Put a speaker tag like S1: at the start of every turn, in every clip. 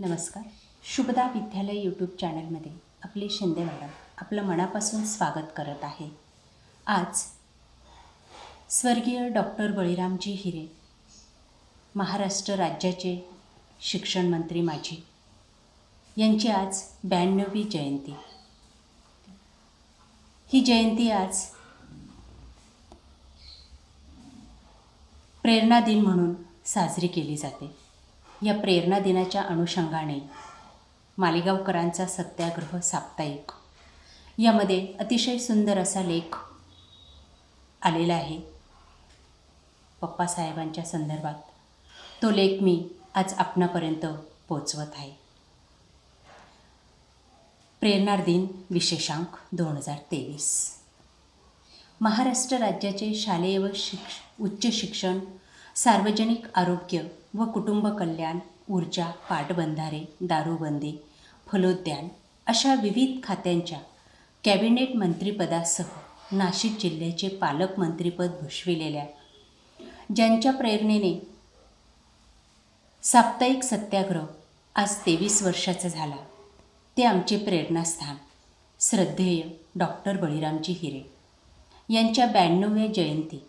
S1: नमस्कार. शुभदा विद्यालय यूट्यूब चॅनलमध्ये आपले शिंदे मॅडम आपलं मनापासून स्वागत करत आहे. आज स्वर्गीय डॉक्टर बळीरामजी हिरे महाराष्ट्र राज्याचे शिक्षण मंत्री माजी यांची आज ब्याण्णवी जयंती. ही जयंती आज प्रेरणा दिन म्हणून साजरी केली जाते. या प्रेरणा दिनाच्या अनुषंगाने मालेगावकरांचा सत्याग्रह साप्ताहिक. यामध्ये अतिशय सुंदर असा लेख आलेला आहे. पप्पासाहेबांच्या संदर्भात तो लेख मी आज आपणापर्यंत पोचवत आहे. प्रेरणा दिन विशेषांक दोन हजार तेवीस. महाराष्ट्र राज्याचे शालेय व शिक्ष उच्च शिक्षण सार्वजनिक आरोग्य व कुटुंब कल्याण ऊर्जा पाटबंधारे दारूबंदी फलोद्यान अशा विविध खात्यांच्या कॅबिनेट मंत्रिपदासह नाशिक जिल्ह्याचे पालकमंत्रीपद भूषविलेल्या ज्यांच्या प्रेरणेने साप्ताहिक सत्याग्रह आज तेवीस वर्षाचा झाला. ते आमचे प्रेरणास्थान श्रद्धेय डॉक्टर बळीरामजी हिरे. यांच्या ब्याण्णव्या जयंती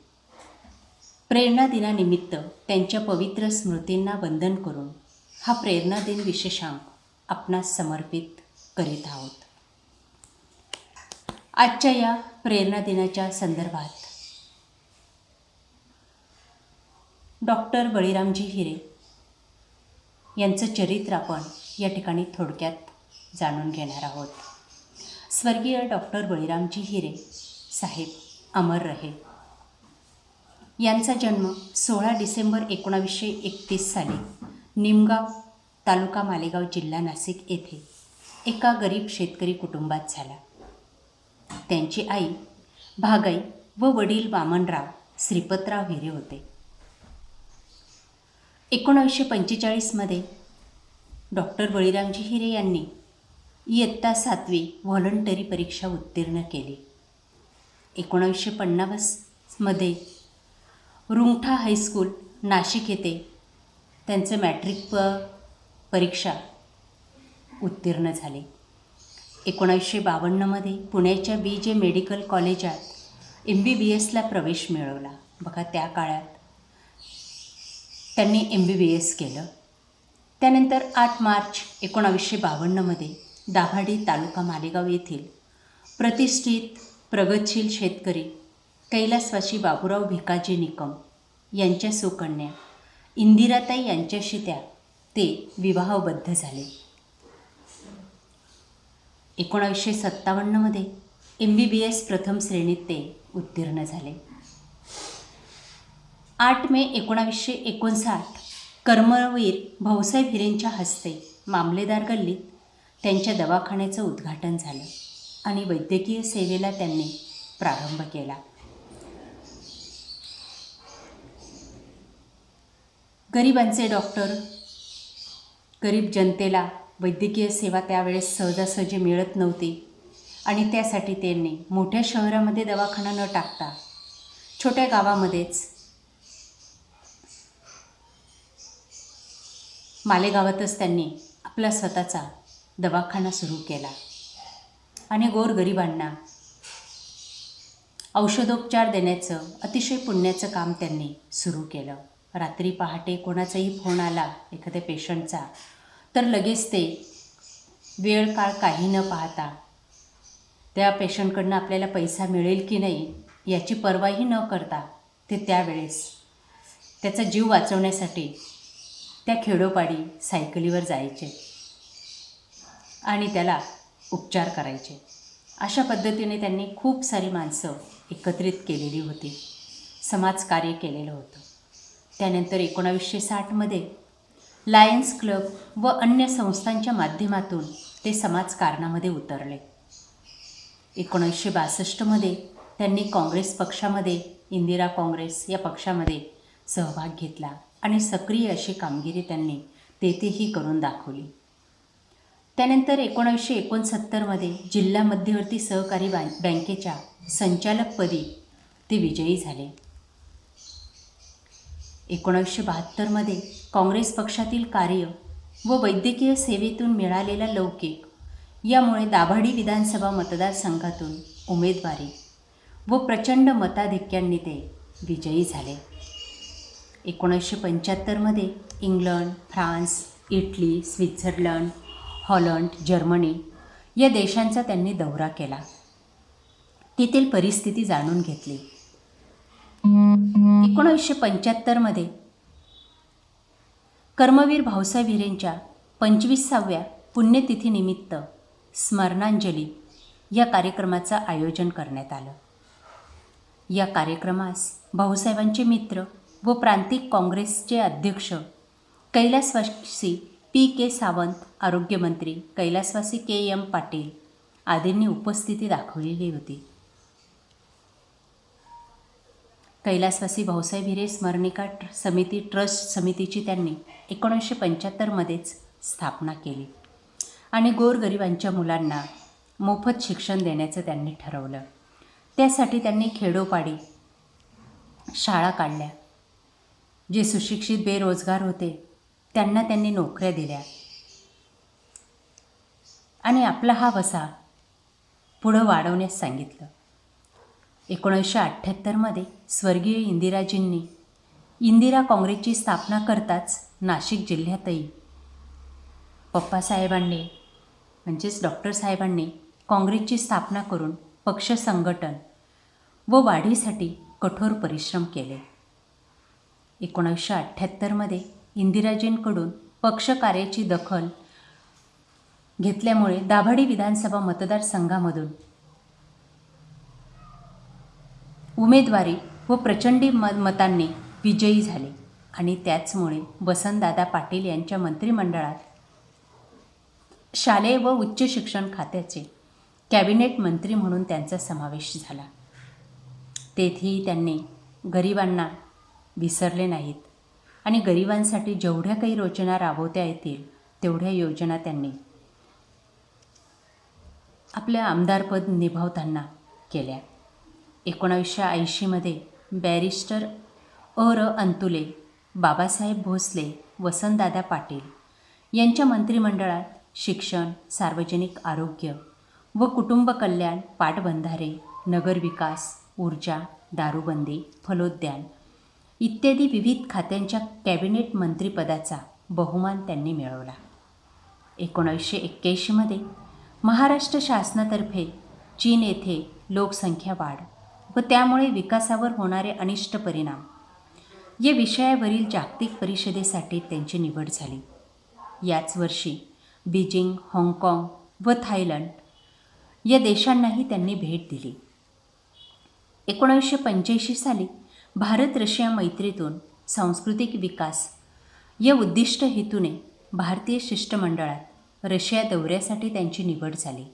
S1: प्रेरणा दिनानिमित्त त्यांच्या पवित्र स्मृतींना वंदन करून हा प्रेरणा दिन विशेषांक आपणास समर्पित करीत आहोत. आजच्या या प्रेरणा दिनाच्या संदर्भात डॉक्टर बळीरामजी हिरे यांचं चरित्र आपण या ठिकाणी थोडक्यात जाणून घेणार आहोत. स्वर्गीय डॉक्टर बळीरामजी हिरे साहेब अमर रहे. यांचा जन्म सोळा डिसेंबर एकोणावीसशे एकतीस साली निमगाव तालुका मालेगाव जिल्हा नाशिक येथे एका गरीब शेतकरी कुटुंबात झाला. त्यांची आई भागाई व वडील वामनराव श्रीपतराव हिरे होते. एकोणावीसशे पंचेचाळीसमध्ये डॉक्टर बळीरामजी हिरे यांनी इयत्ता सातवी व्हॉलंटरी परीक्षा उत्तीर्ण केली. एकोणावीसशे पन्नासमध्ये रुंगठा हायस्कूल नाशिक येथे त्यांचं मॅट्रिक प परीक्षा उत्तीर्ण झाले. एकोणावीसशे बावन्नमध्ये पुण्याच्या बी जे मेडिकल कॉलेजात एम बी बी एसला प्रवेश मिळवला. बघा त्या काळात त्यांनी एम बी बी एस केलं. त्यानंतर आठ मार्च एकोणावीसशे बावन्नमध्ये दाभाडी तालुका मालेगाव येथील प्रतिष्ठित प्रगतशील शेतकरी कैलासवाशी बाबूराव भिकाजी निकम यांच्या सुकन्या इंदिराताई यांच्याशी त्या ते विवाहबद्ध झाले. एकोणावीसशे सत्तावन्नमध्ये एम बी बी एस प्रथम श्रेणीत ते उत्तीर्ण झाले. आठ मे एकोणावीसशे एकोणसाठ कर्मवीर भाऊसाहेब हिरेंच्या हस्ते मामलेदार गल्लीत त्यांच्या दवाखान्याचं उद्घाटन झालं आणि वैद्यकीय सेवेला त्यांनी प्रारंभ केला. गरिबांचे डॉक्टर गरीब जनतेला वैद्यकीय सेवा त्यावेळेस सहजासहजी मिळत नव्हती आणि त्यासाठी त्यांनी मोठ्या शहरामध्ये दवाखाना न टाकता छोट्या गावामध्येच मालेगावातच त्यांनी आपला स्वतःचा दवाखाना सुरू केला आणि गोरगरिबांना औषधोपचार देण्याचं अतिशय पुण्याचं काम त्यांनी सुरू केलं. रात्री पहाटे कोणाचाही फोन आला एखाद्या पेशंटचा तर लगेच ते वेळ काळ काही न पाहता त्या पेशंटकडनं आपल्याला पैसा मिळेल की नाही याची पर्वाही न करता ते त्यावेळेस त्याचा जीव वाचवण्यासाठी त्या खेडोपाडी सायकलीवर जायचे आणि त्याला उपचार करायचे. अशा पद्धतीने त्यांनी खूप सारी माणसं एकत्रित केलेली होती. समाजकार्य केलेलं होतं. त्यानंतर एकोणावीसशे साठमध्ये लायन्स क्लब व अन्य संस्थांच्या माध्यमातून ते समाजकारणामध्ये उतरले. एकोणीसशे बासष्टमध्ये त्यांनी काँग्रेस पक्षामध्ये इंदिरा काँग्रेस या पक्षामध्ये सहभाग घेतला आणि सक्रिय अशी कामगिरी त्यांनी तेथेही करून दाखवली. त्यानंतर एकोणावीसशे एकोणसत्तरमध्ये जिल्हा मध्यवर्ती सहकारी बँकेच्या संचालकपदी ते विजयी झाले. एकोणीसशे बहात्तरमध्ये काँग्रेस पक्षातील कार्य व वैद्यकीय सेवेतून मिळालेला लौकिक यामुळे दाभाडी विधानसभा मतदारसंघातून उमेदवारी व प्रचंड मताधिक्यांनी ते विजयी झाले. एकोणीसशे पंच्याहत्तरमध्ये England France Italy Switzerland Holland Germany या देशांचा त्यांनी दौरा केला. तेथील परिस्थिती जाणून घेतली. एकोणीसशे पंच्याहत्तरमध्ये कर्मवीर भाऊसाहेब हिरेंच्या पंचवीसाव्या पुण्यतिथीनिमित्त स्मरणांजली या कार्यक्रमाचं आयोजन करण्यात आलं. या कार्यक्रमास भाऊसाहेबांचे मित्र व प्रांतिक काँग्रेसचे अध्यक्ष कैलासवासी पी के सावंत आरोग्यमंत्री कैलासवासी के एम पाटील आदींनी उपस्थिती दाखवलेली होती. कैलासवासी भाऊसाहेब हिरे स्मरणिका ट्र समिती ट्रस्ट समितीची त्यांनी एकोणीसशे पंच्याहत्तरमध्येच स्थापना केली. आणि गोरगरिबांच्या मुलांना मोफत शिक्षण देण्याचं त्यांनी ठरवलं. त्यासाठी त्यांनी खेडोपाडी शाळा काढल्या. जे सुशिक्षित बेरोजगार होते त्यांना त्यांनी नोकऱ्या दिल्या. आणि आपला हा वसा पुढं वाढवण्यास सांगितलं. एकोणीसशे अठ्ठ्याहत्तरमध्ये स्वर्गीय इंदिराजींनी इंदिरा काँग्रेसची स्थापना करताच नाशिक जिल्ह्यातही. पप्पासाहेबांनी म्हणजेच डॉक्टर साहेबांनी काँग्रेसची स्थापना करून पक्ष संघटन व वाढीसाठी कठोर परिश्रम केले. एकोणीसशे अठ्ठ्याहत्तरमध्ये इंदिराजींकडून पक्षकार्याची दखल घेतल्यामुळे दाभाडी विधानसभा मतदारसंघामधून उमेदवारी व प्रचंडी म मतांनी विजयी झाले आणि त्याचमुळे वसंतदादा पाटील यांच्या मंत्रिमंडळात शालेय व उच्च शिक्षण खात्याचे कॅबिनेट मंत्री म्हणून त्यांचा समावेश झाला. तेथेही त्यांनी गरिबांना विसरले नाहीत आणि गरिबांसाठी जेवढ्या काही योजना राबवता येतील तेवढ्या योजना त्यांनी आपल्या आमदारपद निभावताना केल्या. एकोणावीसशे ऐंशीमध्ये बॅरिस्टर अ. र. अंतुले बाबासाहेब भोसले वसंतदादा पाटील यांच्या मंत्रिमंडळात शिक्षण सार्वजनिक आरोग्य व कुटुंब कल्याण पाटबंधारे नगरविकास ऊर्जा दारूबंदी फलोद्यान इत्यादी विविध खात्यांच्या कॅबिनेट मंत्रिपदाचा बहुमान त्यांनी मिळवला. एकोणावीसशे एक्क्याऐंशीमध्ये महाराष्ट्र शासनातर्फे चीन येथे लोकसंख्या वाढ व त्यामुळे विकासावर होणारे अनिष्ट परिणाम. या विषयावरील जागतिक परिषदेसाठी त्यांची निवड झाली. याच वर्षी बीजिंग हाँगकाँग व थायलंड या देशांनाही त्यांनी भेट दिली. एकोणीसशे पंच्याऐंशी साली भारत रशिया मैत्रीतून सांस्कृतिक विकास या उद्दिष्ट हेतूने भारतीय शिष्टमंडळात रशिया दौऱ्यासाठी त्यांची निवड झाली.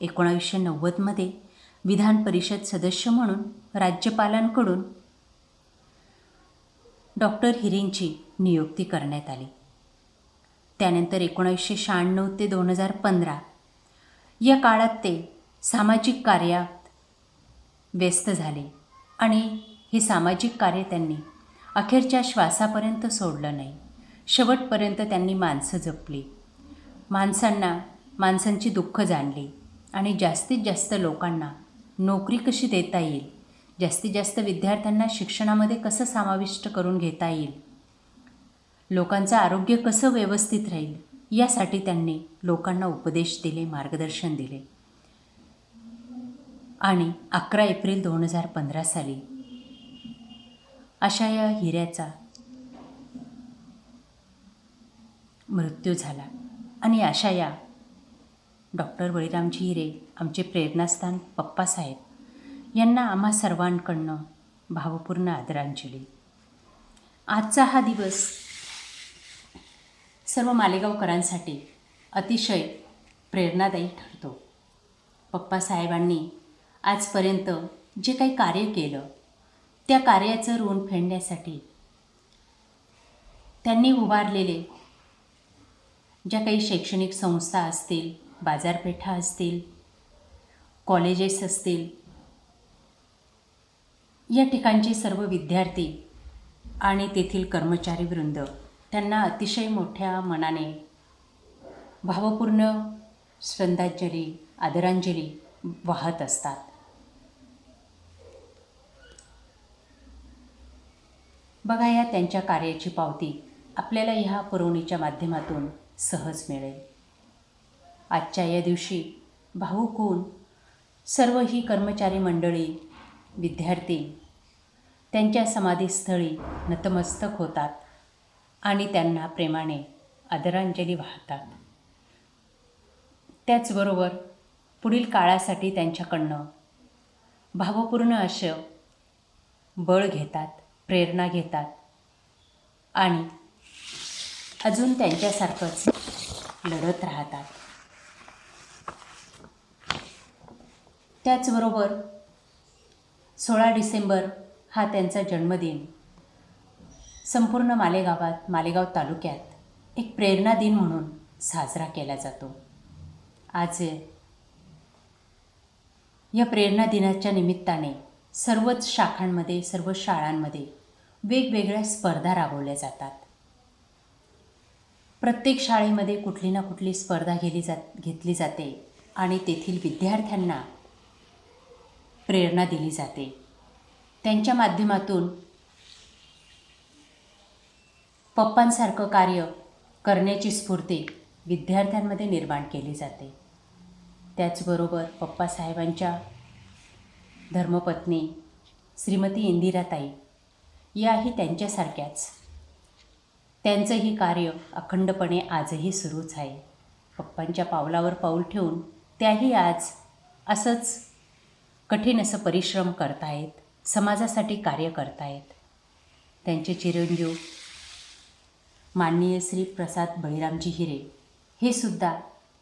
S1: एकोणावीसशे नव्वदमध्ये विधान परिषद सदस्य म्हणून राज्यपालांकडून डॉक्टर हिरेंची नियुक्ती करण्यात आली. त्यानंतर एकोणीसशे शहाण्णव ते दोन हजार पंधरा या काळात ते सामाजिक कार्यात व्यस्त झाले आणि हे सामाजिक कार्य त्यांनी अखेरच्या श्वासापर्यंत सोडलं नाही. शेवटपर्यंत त्यांनी माणसं जपली. माणसांना माणसांची दुःख जाणली आणि जास्तीत जास्त लोकांना नोकरी कशी देता येईल? जास्तीत जास्त विद्यार्थ्यांना शिक्षणामध्ये कसं समाविष्ट करून घेता येईल? लोकांचं आरोग्य कसं व्यवस्थित राहील? यासाठी त्यांनी लोकांना उपदेश दिले मार्गदर्शन दिले. आणि अकरा एप्रिल दोन हजार पंधरा साली अशा या हिऱ्याचा मृत्यू झाला. आणि अशा या डॉक्टर बळीरामजी हिरे आमचे प्रेरणास्थान पप्पासाहेब यांना आम्हा सर्वांकडनं भावपूर्ण आदरांजली. आजचा हा दिवस सर्व मालेगावकरांसाठी अतिशय प्रेरणादायी ठरतो. पप्पासाहेबांनी आजपर्यंत जे काही कार्य केलं त्या कार्याचं ऋण फेडण्यासाठी त्यांनी उभारलेले ज्या काही शैक्षणिक संस्था असतील बाजारपेठा असतील कॉलेजेस असतील या ठिकाणचे सर्व विद्यार्थी आणि तेथील कर्मचारीवृंद त्यांना अतिशय मोठ्या मनाने भावपूर्ण श्रद्धांजली आदरांजली वाहत असतात. बघा या त्यांच्या कार्याची पावती आपल्याला ह्या पुरवणीच्या माध्यमातून सहज मिळेल. आजच्या या दिवशी भाऊ कोण सर्व ही कर्मचारी मंडळी विद्यार्थी त्यांच्या समाधीस्थळी नतमस्तक होतात आणि त्यांना प्रेमाने आदरांजली वाहतात. त्याचबरोबर पुढील काळासाठी त्यांच्याकडनं भावपूर्ण असं बळ घेतात प्रेरणा घेतात आणि अजून त्यांच्यासारखंच लढत राहतात. त्याचबरोबर सोळा डिसेंबर हा त्यांचा जन्मदिन. संपूर्ण मालेगावात मालेगाव तालुक्यात एक प्रेरणा दिन म्हणून साजरा केला जातो. आज या प्रेरणा दिनाच्या निमित्ताने सर्वच शाखांमध्ये सर्व शाळांमध्ये वेगवेगळ्या स्पर्धा राबवल्या जातात. प्रत्येक शाळेमध्ये कुठली ना कुठली स्पर्धा घेली जात घेतली जाते आणि तेथील विद्यार्थ्यांना प्रेरणा दिली जाते. त्यांच्या माध्यमातून पप्पांसारखं कार्य करण्याची स्फूर्ती विद्यार्थ्यांमध्ये निर्माण केली जाते. त्याचबरोबर पप्पासाहेबांच्या धर्मपत्नी श्रीमती इंदिराताई याही त्यांच्यासारख्याच. त्यांचंही कार्य अखंडपणे आजही सुरूच आहे. पप्पांच्या पावलावर पाऊल ठेवून त्याही आज असंच कठीण असं परिश्रम करतायत समाजासाठी कार्य करतायत. त्यांचे चिरंजीव माननीय श्री प्रसाद बळीरामजी हिरे हे सुद्धा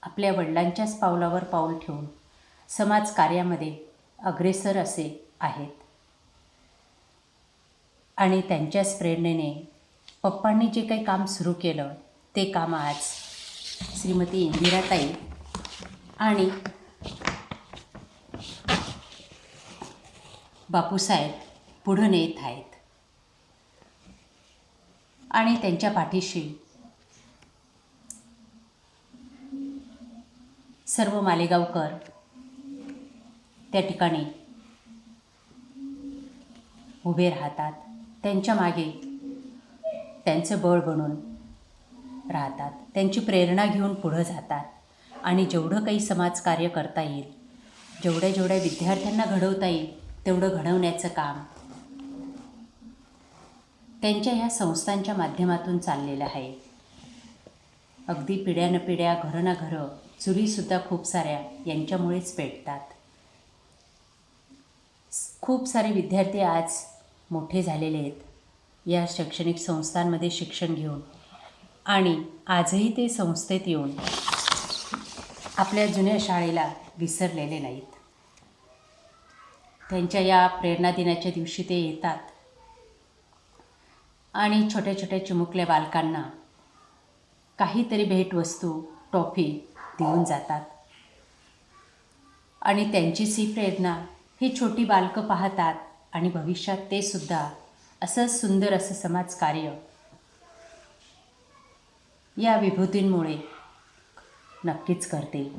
S1: आपल्या वडिलांच्याच पावलावर पाऊल ठेवून समाज कार्यामध्ये अग्रेसर असे आहेत. आणि त्यांच्याच प्रेरणेने पप्पांनी जे काही काम सुरू केलं ते काम आज श्रीमती इंदिराताई आणि बापूसाहेब पुढं नेत आहेत. आणि त्यांच्या पाठीशी सर्व मालेगावकर त्या ठिकाणी उभे राहतात. त्यांच्या मागे त्यांचं बळ बनून राहतात. त्यांची प्रेरणा घेऊन पुढं जातात. आणि जेवढं काही समाजकार्य करता येईल जेवढ्या जेवढ्या विद्यार्थ्यांना घडवता येईल तेवढं घडवण्याचं काम. त्यांच्या ह्या संस्थांच्या माध्यमातून चाललेलं आहे. अगदी पिढ्यानपिढ्या घरं ना घरं चुलीसुद्धा खूप साऱ्या यांच्यामुळेच पेटतात. खूप सारे विद्यार्थी आज मोठे झालेले आहेत. या शैक्षणिक संस्थांमध्ये शिक्षण घेऊन आणि आजही ते संस्थेत येऊन आपल्या जुन्या शाळेला विसरलेले नाहीत. त्यांच्या या प्रेरणा दिनाच्या दिवशी ते येतात. आणि छोट्या छोट्या चिमुकल्या बालकांना काहीतरी भेटवस्तू टॉफी देऊन जातात. आणि त्यांचीच ही प्रेरणा ही छोटी बालकं पाहतात आणि भविष्यात ते सुद्धा असं सुंदर असं समाजकार्य या विभूतींमुळे नक्कीच करते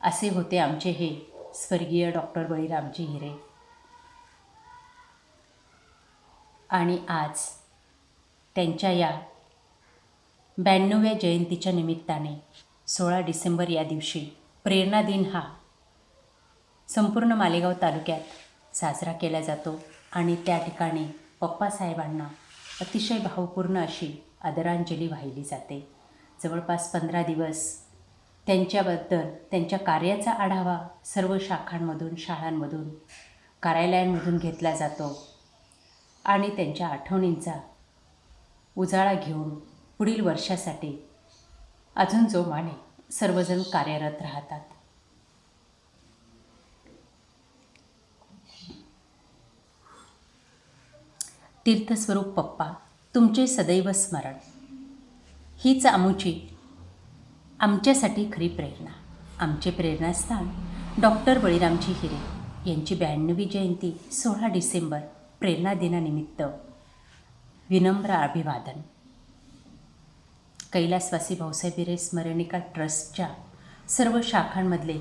S1: असे होते आमचे हे स्वर्गीय डॉक्टर बळीरामजी हिरे. आणि आज त्यांच्या या ब्याण्णव्या जयंतीच्या निमित्ताने सोळा डिसेंबर या दिवशी प्रेरणा दिन हा संपूर्ण मालेगाव तालुक्यात साजरा केला जातो आणि त्या ठिकाणी पप्पासाहेबांना अतिशय भावपूर्ण अशी आदरांजली वाहिली जाते. जवळपास पंधरा दिवस त्यांच्याबद्दल त्यांच्या कार्याचा आढावा सर्व शाखांमधून शाळांमधून कार्यालयांमधून घेतला जातो. आणि त्यांच्या आठवणींचा उजाळा घेऊन पुढील वर्षासाठी अजून जोमाने सर्वजण कार्यरत राहतात. तीर्थस्वरूप पप्पा तुमचे सदैव स्मरण. हीच आमूची आमच्यासाठी खरी प्रेरणा. आमचे प्रेरणास्थान डॉक्टर बळीरामजी हिरे यांची ब्याण्णवी जयंती सोळा डिसेंबर प्रेरणा दिनानिमित्त विनम्र अभिवादन. कैलासवासी भाऊसाहेबिरे स्मरणिका ट्रस्टच्या सर्व शाखांमधले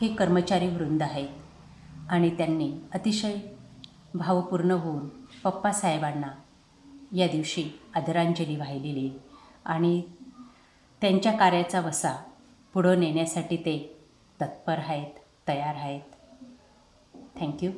S1: हे कर्मचारी वृंद आहेत आणि त्यांनी अतिशय भावपूर्ण होऊन पप्पासाहेबांना या दिवशी आदरांजली वाहिलेली आणि त्यांच्या कार्याचा वसा पुढं नेण्यासाठी ते तत्पर आहेत तयार आहेत. थँक्यू